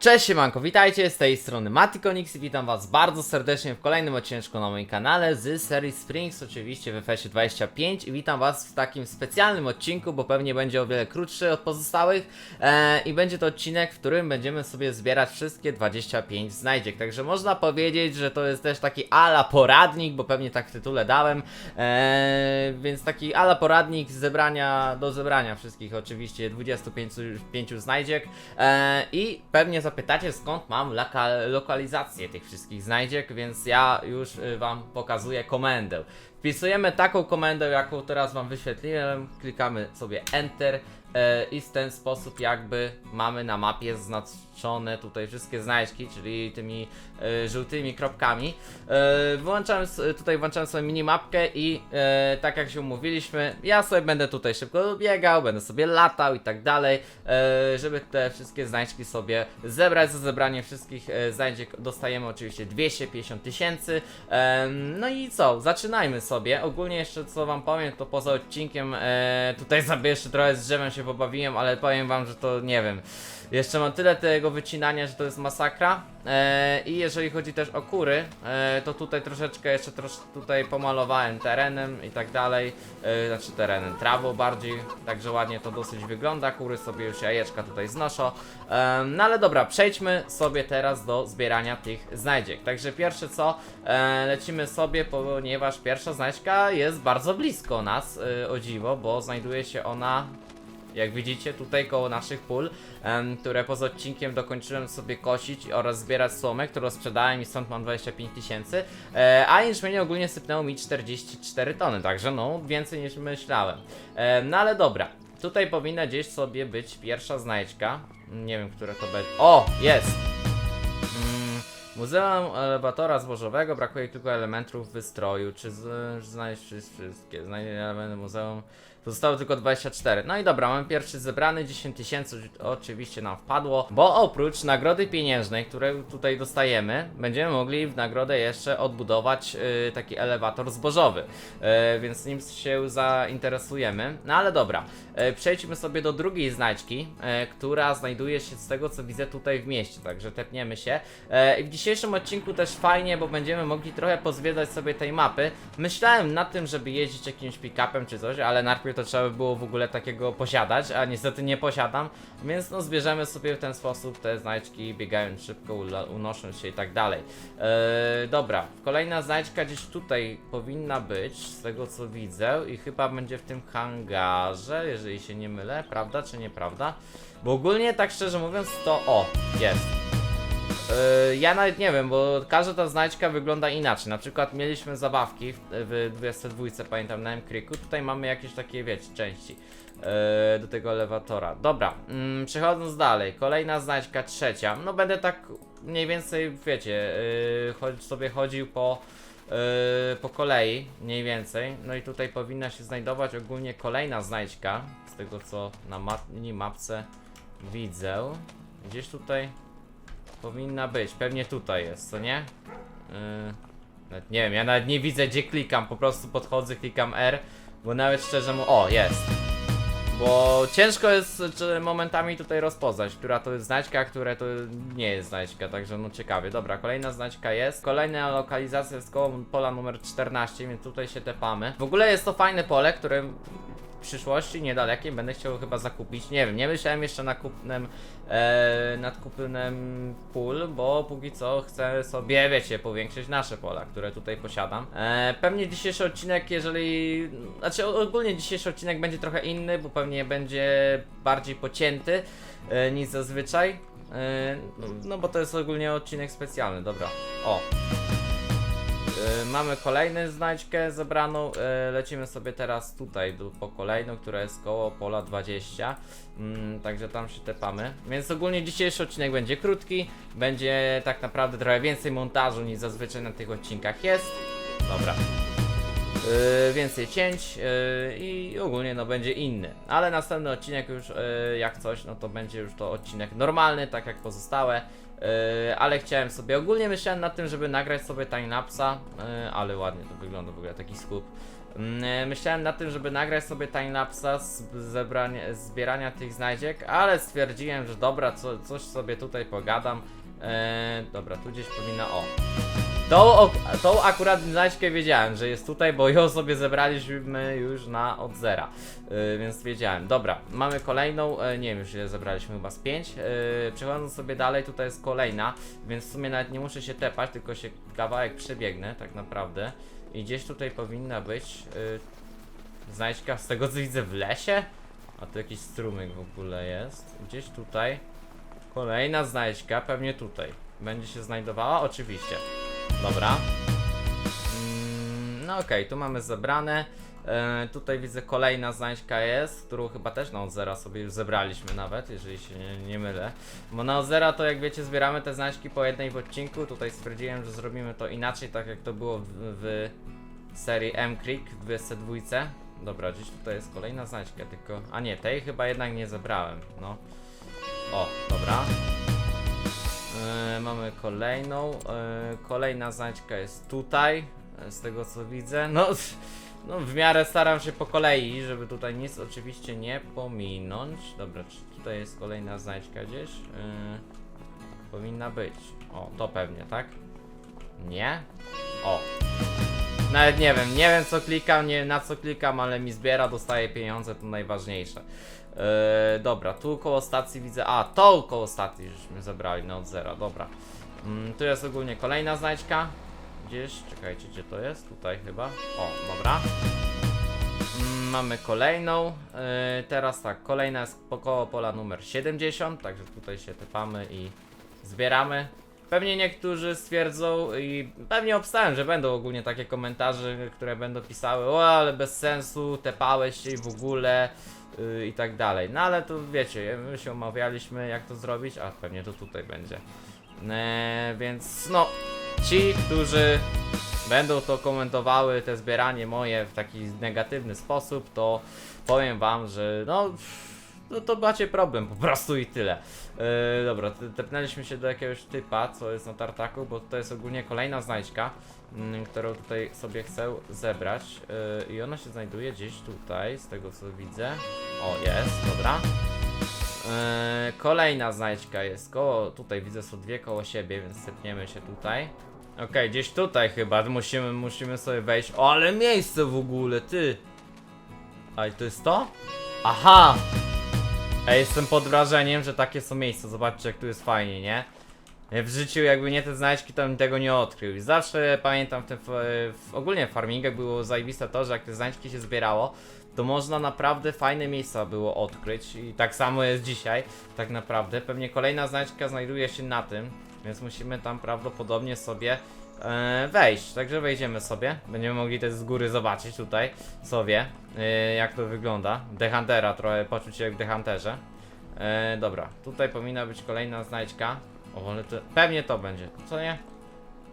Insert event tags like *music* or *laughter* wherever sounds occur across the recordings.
Cześć siemanko, witajcie z tej strony Matikonix i witam was bardzo serdecznie w kolejnym odcinku na moim kanale z serii Springs, oczywiście w FS 25 i witam was w takim specjalnym odcinku, bo pewnie będzie o wiele krótszy od pozostałych e, i będzie to odcinek, w którym będziemy sobie zbierać wszystkie 25 znajdziek, także można powiedzieć, że to jest też taki ala poradnik, bo pewnie tak w tytule dałem, e, więc taki ala poradnik zebrania do zebrania wszystkich oczywiście 25 pięciu znajdziek e, i pewnie zapytacie skąd mam loka- lokalizację tych wszystkich znajdziek, więc ja już y, wam pokazuję komendę. Wpisujemy taką komendę, jaką teraz wam wyświetliłem, klikamy sobie Enter i w ten sposób jakby mamy na mapie zaznaczone tutaj wszystkie znajdźki, czyli tymi e, żółtymi kropkami. E, Włączam, s- tutaj włączam sobie minimapkę i e, tak jak się umówiliśmy, ja sobie będę tutaj szybko biegał, będę sobie latał i tak dalej, e, żeby te wszystkie znajdźki sobie zebrać. Za zebranie wszystkich e, znajdziek dostajemy oczywiście 250 tysięcy. No i co, zaczynajmy sobie. Ogólnie jeszcze co wam powiem, to poza odcinkiem e, tutaj *laughs* sobie jeszcze trochę z drzewem się pobawiłem, ale powiem wam, że to nie wiem. Jeszcze mam tyle tego wycinania, że to jest masakra. E, I jeżeli chodzi też o kury, e, to tutaj troszeczkę jeszcze trosz, tutaj pomalowałem terenem i tak dalej. E, znaczy terenem, trawą bardziej. Także ładnie to dosyć wygląda. Kury sobie już jajeczka tutaj znoszą. Em, no ale dobra, przejdźmy sobie teraz do zbierania tych znajdziek. Także pierwsze co, e, lecimy sobie, ponieważ pierwsza znajdźka jest bardzo blisko nas, e, o dziwo, bo znajduje się ona jak widzicie tutaj koło naszych pól, em, które poza odcinkiem dokończyłem sobie kosić oraz zbierać słomę, którą sprzedałem i stąd mam 25 tysięcy, e, a jęczmienie ogólnie sypnęło mi 44 tony, także no więcej niż myślałem. E, no ale dobra, tutaj powinna gdzieś sobie być pierwsza znajdźka, nie wiem które to będzie, o jest! Mm, Muzeum elewatora złożowego brakuje kilku elementów wystroju. Czy z- wszy- wszystkie? Znajdzie elementy muzeum. Zostało tylko 24. No i dobra, mamy pierwszy zebrany, 10 tysięcy oczywiście nam wpadło, bo oprócz nagrody pieniężnej, które tutaj dostajemy, będziemy mogli w nagrodę jeszcze odbudować y, taki elewator zbożowy, y, więc nim się zainteresujemy. No ale dobra, y, przejdźmy sobie do drugiej znajdźki, y, która znajduje się z tego co widzę tutaj w mieście, także tepniemy się. E, I w dzisiejszym odcinku też fajnie, bo będziemy mogli trochę pozwiedzać sobie tej mapy. Myślałem nad tym, żeby jeździć jakimś pick-upem czy coś, ale najpierw to trzeba by było w ogóle takiego posiadać, a niestety nie posiadam, więc no zbierzemy sobie w ten sposób te znajdźki, biegając szybko, unosząc się i tak dalej. E, dobra, kolejna znajdźka gdzieś tutaj powinna być, z tego co widzę i chyba będzie w tym hangarze, jeżeli się nie mylę, prawda czy nieprawda? Bo ogólnie tak szczerze mówiąc to o, jest. Yy, ja nawet nie wiem, bo każda ta znajdźka wygląda inaczej. Na przykład mieliśmy zabawki w, w 22, pamiętam, na M-Creeku. Tutaj mamy jakieś takie, wiecie, części yy, do tego elewatora. Dobra, mm, przechodząc dalej. Kolejna znajdźka, trzecia. No będę tak mniej więcej, wiecie, chodź, sobie chodził po, po kolei, mniej więcej. No i tutaj powinna się znajdować ogólnie kolejna znajdźka, z tego co na map, minimapce widzę. Gdzieś tutaj Powinna być, pewnie tutaj jest, co nie? Yy, nie wiem, ja nawet nie widzę gdzie klikam, po prostu podchodzę, klikam R, bo nawet szczerze mu... O, jest! Bo ciężko jest momentami tutaj rozpoznać, która to jest znajdźka, a która to nie jest znajdźka, także no ciekawie. Dobra, kolejna znajdźka jest. Kolejna lokalizacja jest koło pola numer 14, więc tutaj się tepamy. W ogóle jest to fajne pole, które przyszłości niedalekiej będę chciał chyba zakupić. Nie wiem, nie myślałem jeszcze na kupnem, e, nad kupnem pól, bo póki co chcę sobie, wiecie, powiększyć nasze pola, które tutaj posiadam. E, pewnie dzisiejszy odcinek, jeżeli. Znaczy, ogólnie dzisiejszy odcinek będzie trochę inny, bo pewnie będzie bardziej pocięty e, niż zazwyczaj. E, no, no bo to jest ogólnie odcinek specjalny, dobra. O, Mamy kolejną znajdźkę zebraną. e, Lecimy sobie teraz tutaj po kolejną, która jest koło pola 20. Mm, także tam się tepamy. Więc ogólnie dzisiejszy odcinek będzie krótki. Będzie tak naprawdę trochę więcej montażu niż zazwyczaj na tych odcinkach jest. Dobra. Yy, więcej cięć yy, i ogólnie no będzie inny. Ale następny odcinek już yy, jak coś, no to będzie już to odcinek normalny, tak jak pozostałe. Yy, ale chciałem sobie, ogólnie myślałem nad tym, żeby nagrać sobie timelapsa, yy, ale ładnie to wygląda w ogóle, taki skup. E, Myślałem na tym, żeby nagrać sobie timelapsa z zebrania, zbierania tych znajdziek, ale stwierdziłem, że dobra, co, coś sobie tutaj pogadam. E, dobra, tu gdzieś powinna. O. Tą, tą akurat znajdźkę wiedziałem, że jest tutaj, bo ją sobie zebraliśmy już na od zera. Yy, więc wiedziałem. Dobra, mamy kolejną, e, nie wiem już ile zebraliśmy, chyba z 5. Yy, przechodząc sobie dalej, tutaj jest kolejna, więc w sumie nawet nie muszę się tepać, tylko się kawałek przebiegnę tak naprawdę. I gdzieś tutaj powinna być yy, znajdźka, z tego co widzę w lesie? A tu jakiś strumyk w ogóle jest. Gdzieś tutaj. Kolejna znajdźka, pewnie tutaj. Będzie się znajdowała? Oczywiście. Dobra. Mm, no okej, tu mamy zebrane. E, tutaj widzę kolejna znajdźka jest, którą chyba też na Ozera sobie już zebraliśmy nawet, jeżeli się nie, nie mylę. Bo na Ozera to jak wiecie zbieramy te znajdźki po jednej w odcinku, tutaj stwierdziłem, że zrobimy to inaczej, tak jak to było w, w serii M-Creek w 22. Dobra, gdzieś tutaj jest kolejna znajdźka, tylko... A nie, tej chyba jednak nie zebrałem, no. O, dobra. Mamy kolejną. E, kolejna znajdźka jest tutaj, e, z tego co widzę. No, *laughs* no, w miarę staram się po kolei, żeby tutaj nic oczywiście nie pominąć. Dobra, czy tutaj jest kolejna znajdźka gdzieś? E, powinna być. O, to pewnie, tak? Nie? O. Nawet nie wiem, nie wiem co klikam, nie wiem na co klikam, ale mi zbiera, dostaję pieniądze, to najważniejsze. Yy, dobra, tu koło stacji widzę. A, tą koło stacji żeśmy zebrali no od zera, dobra. Mm, tu jest ogólnie kolejna znajdźka. Gdzieś, czekajcie, gdzie to jest? Tutaj chyba. O, dobra. Mm, mamy kolejną. Yy, teraz tak, kolejna jest koło pola numer 70, także tutaj się tepamy i zbieramy. Pewnie niektórzy stwierdzą i pewnie obstałem, że będą ogólnie takie komentarze, które będą pisały o ale bez sensu, tepałeś się i w ogóle yy, i tak dalej. No ale to wiecie, my się omawialiśmy jak to zrobić, a pewnie to tutaj będzie. Eee, więc no, ci, którzy będą to komentowały, te zbieranie moje w taki negatywny sposób, to powiem wam, że no, no to macie problem po prostu i tyle. Yy, dobra, te- tepnęliśmy się do jakiegoś typa, co jest na tartaku, bo to jest ogólnie kolejna znajdźka, mm, którą tutaj sobie chcę zebrać. Yy, I ona się znajduje gdzieś tutaj, z tego co widzę. O, jest, dobra. Yy, kolejna znajdźka jest koło, tutaj widzę są dwie koło siebie, więc stepniemy się tutaj. Okej, gdzieś tutaj chyba musimy, musimy sobie wejść. O, ale miejsce w ogóle, ty! A to jest to? Aha! Ja jestem pod wrażeniem, że takie są miejsca. Zobaczcie, jak tu jest fajnie, nie? W życiu, jakby nie te znajdźki, to bym tego nie odkrył. I zawsze pamiętam w tym, w, ogólnie w farmingach było zajebiste to, że jak te znajdźki się zbierało, to można naprawdę fajne miejsca było odkryć. I tak samo jest dzisiaj, tak naprawdę. Pewnie kolejna znajdźka znajduje się na tym, więc musimy tam prawdopodobnie sobie e, wejść. Także wejdziemy sobie. Będziemy mogli też z góry zobaczyć tutaj sobie, e, jak to wygląda. The Huntera, trochę poczuć się jak w The Hunterze. E, dobra, tutaj powinna być kolejna znajdźka. O, ale to pewnie to będzie, co nie?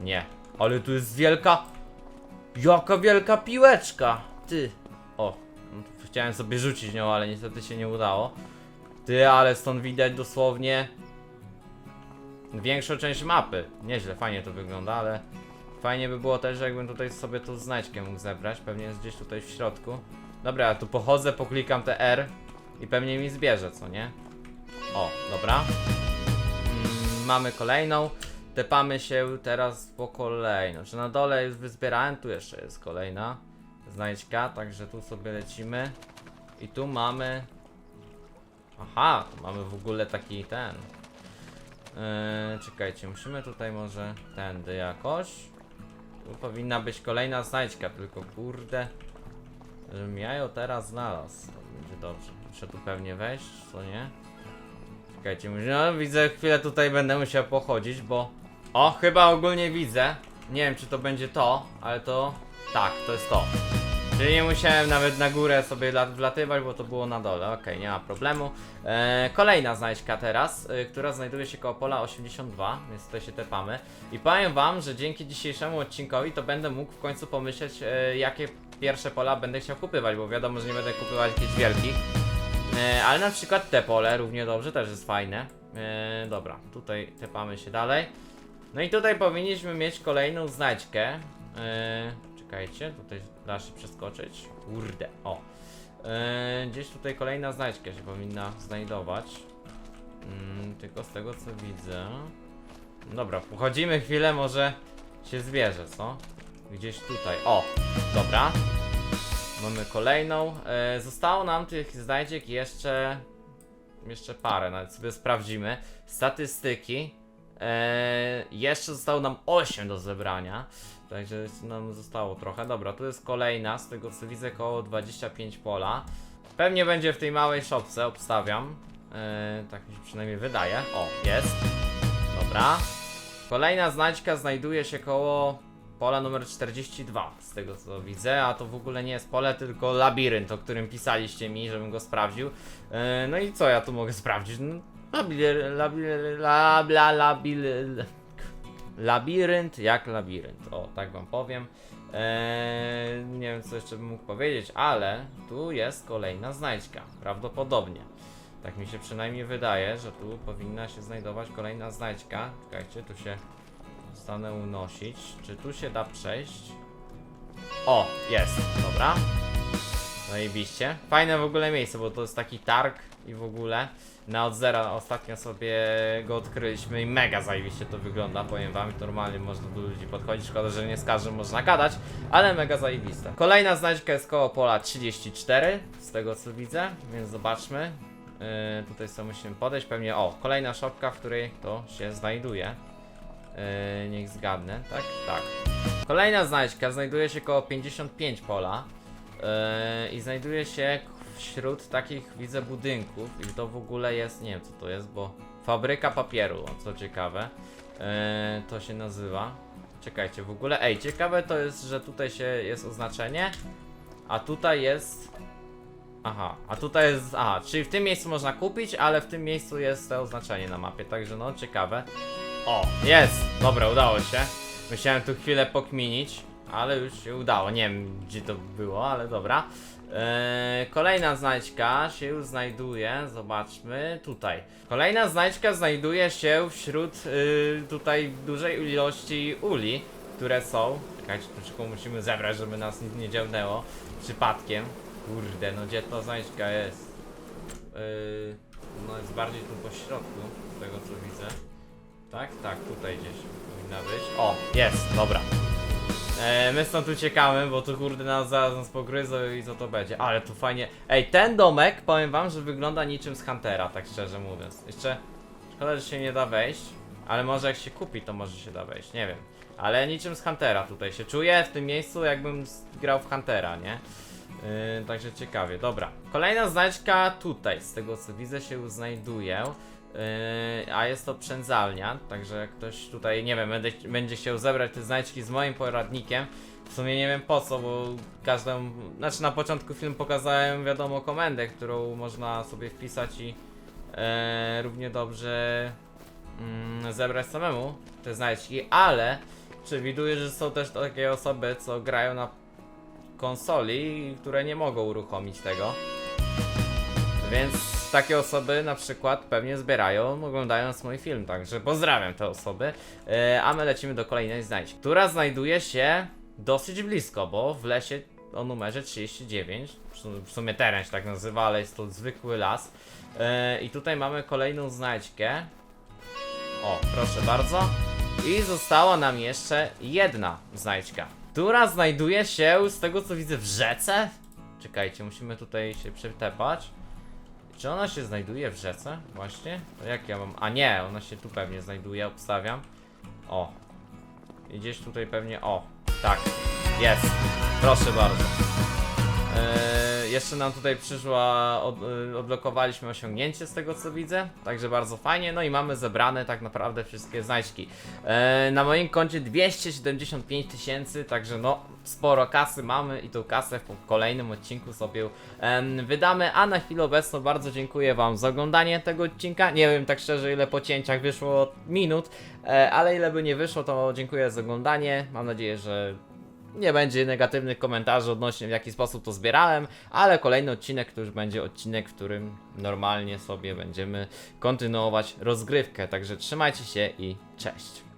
Nie, ale tu jest wielka. Jaka wielka piłeczka! Ty. O, no chciałem sobie rzucić nią, ale niestety się nie udało. Ty, ale stąd widać dosłownie większą część mapy. Nieźle, fajnie to wygląda, ale fajnie by było też, jakbym tutaj sobie tą znajdźkę mógł zebrać. Pewnie jest gdzieś tutaj w środku. Dobra, ja tu pochodzę, poklikam te R i pewnie mi zbierze, co nie? O, dobra. Mamy kolejną. Tepamy się teraz po kolei. Znaczy na dole już wyzbierałem, tu jeszcze jest kolejna znajdźka, także tu sobie lecimy. I tu mamy... Aha, tu mamy w ogóle taki ten... Yy, czekajcie, musimy tutaj może tędy jakoś. Tu powinna być kolejna znajdźka, tylko kurde, żebym ja ją teraz znalazł. Będzie dobrze. Muszę tu pewnie wejść, co nie? Czekajcie, no widzę, chwilę tutaj będę musiał pochodzić, bo... O, chyba ogólnie widzę. Nie wiem, czy to będzie to, ale to... Tak, to jest to. Czyli nie musiałem nawet na górę sobie lat- wlatywać, bo to było na dole. Okej, nie ma problemu. E, kolejna znajdźka teraz, e, która znajduje się koło pola 82, więc tutaj się tepamy. I powiem wam, że dzięki dzisiejszemu odcinkowi to będę mógł w końcu pomyśleć, e, jakie pierwsze pola będę chciał kupywać, bo wiadomo, że nie będę kupywać jakichś wielkich. E, ale na przykład te pole równie dobrze też jest fajne. E, dobra, tutaj tepamy się dalej. No i tutaj powinniśmy mieć kolejną znajdźkę. E, czekajcie. tutaj da się przeskoczyć. Kurde, o. E, gdzieś tutaj kolejna znajdźka się powinna znajdować. Mm, tylko z tego co widzę. Dobra, pochodzimy chwilę, może się zbierze, co? Gdzieś tutaj. O, dobra. Mamy kolejną. E, zostało nam tych znajdziek jeszcze. Jeszcze parę, nawet sobie sprawdzimy. Statystyki. E, jeszcze zostało nam 8 do zebrania. Także nam zostało trochę. Dobra, tu jest kolejna, z tego co widzę, około 25 pola. Pewnie będzie w tej małej szopce, obstawiam. E, tak mi się przynajmniej wydaje. O, jest. Dobra. Kolejna znajdźka znajduje się koło pola numer 42, z tego co widzę, a to w ogóle nie jest pole, tylko labirynt, o którym pisaliście mi, żebym go sprawdził. E, no i co ja tu mogę sprawdzić? No, labir, labir, labil, labirynt jak labirynt, o tak wam powiem. E, nie wiem co jeszcze bym mógł powiedzieć, ale tu jest kolejna znajdźka, prawdopodobnie. Tak mi się przynajmniej wydaje, że tu powinna się znajdować kolejna znajdźka. Czekajcie, tu się stanę unosić. Czy tu się da przejść? O, jest, dobra. Zajebiście. Fajne w ogóle miejsce, bo to jest taki targ i w ogóle na od zera ostatnio sobie go odkryliśmy i mega zajebiście to wygląda, powiem wam. Normalnie można do ludzi podchodzić, szkoda, że nie z każdym można gadać, ale mega zajebiste. Kolejna znajdźka jest koło pola 34, z tego co widzę, więc zobaczmy. Yy, tutaj sobie musimy podejść, pewnie, o, kolejna szopka, w której to się znajduje. Yy, niech zgadnę, tak? Tak. Kolejna znajdźka znajduje się koło 55 pola yy, i znajduje się wśród takich, widzę, budynków i to w ogóle jest, nie wiem co to jest, bo fabryka papieru, co ciekawe, yy, to się nazywa. Czekajcie, w ogóle, ej, ciekawe to jest, że tutaj się jest oznaczenie, a tutaj jest Aha, a tutaj jest. Aha, czyli w tym miejscu można kupić, ale w tym miejscu jest to oznaczenie na mapie, także no ciekawe. O, jest! Dobra, udało się. Musiałem tu chwilę pokminić, ale już się udało. Nie wiem gdzie to było, ale dobra. Eee, kolejna znajdźka się znajduje, zobaczmy tutaj. Kolejna znajdźka znajduje się wśród y, tutaj dużej ilości uli, które są. Czekajcie, troszkę musimy zebrać, żeby nas nic nie dziabnęło przypadkiem. Kurde, no gdzie to znajdźka jest? Yy, no jest bardziej tu po środku, z tego co widzę. Tak, tak, tutaj gdzieś powinna być. O, jest, dobra. E, my stąd uciekamy, bo tu kurde nas zaraz nas pogryzą i co to będzie. Ale tu fajnie. Ej, ten domek, powiem wam, że wygląda niczym z Huntera, tak szczerze mówiąc. Jeszcze szkoda, że się nie da wejść, ale może jak się kupi, to może się da wejść, nie wiem. Ale niczym z Huntera tutaj się czuję w tym miejscu, jakbym grał w Huntera, nie? Yy, także ciekawie, dobra. Kolejna znajdźka tutaj, z tego co widzę się znajduje. Yy, a jest to przędzalnia, także jak ktoś tutaj, nie wiem, będzie, będzie chciał zebrać te znajdźki z moim poradnikiem. W sumie nie wiem po co, bo każdą. Znaczy na początku film pokazałem, wiadomo, komendę, którą można sobie wpisać i e, równie dobrze mm, zebrać samemu te znajdźki, ale przewiduję, że są też takie osoby, co grają na konsoli, które nie mogą uruchomić tego. Więc takie osoby na przykład pewnie zbierają, oglądając mój film, także pozdrawiam te osoby. E, a my lecimy do kolejnej znajdźki, która znajduje się dosyć blisko, bo w lesie o numerze 39, w sumie- teren się tak nazywa, ale jest to zwykły las. E, I tutaj mamy kolejną znajdźkę. O, proszę bardzo. I została nam jeszcze jedna znajdźka, która znajduje się, z tego co widzę, w rzece. Czekajcie, musimy tutaj się przytepać. Czy ona się znajduje w rzece? Właśnie? To jak ja mam. A nie, ona się tu pewnie znajduje, obstawiam. O. I gdzieś tutaj pewnie. O, tak. Jest. Proszę bardzo. Eee, jeszcze nam tutaj przyszła, od, y, odblokowaliśmy osiągnięcie z tego co widzę, także bardzo fajnie, no i mamy zebrane tak naprawdę wszystkie znajdźki. Eee, na moim koncie 275 tysięcy, także no sporo kasy mamy i tą kasę w kolejnym odcinku sobie em, wydamy, a na chwilę obecną bardzo dziękuję wam za oglądanie tego odcinka, nie wiem tak szczerze ile po cięciach wyszło minut, e, ale ile by nie wyszło to dziękuję za oglądanie, mam nadzieję, że nie będzie negatywnych komentarzy odnośnie w jaki sposób to zbierałem, ale kolejny odcinek to już będzie odcinek, w którym normalnie sobie będziemy kontynuować rozgrywkę. Także trzymajcie się i cześć.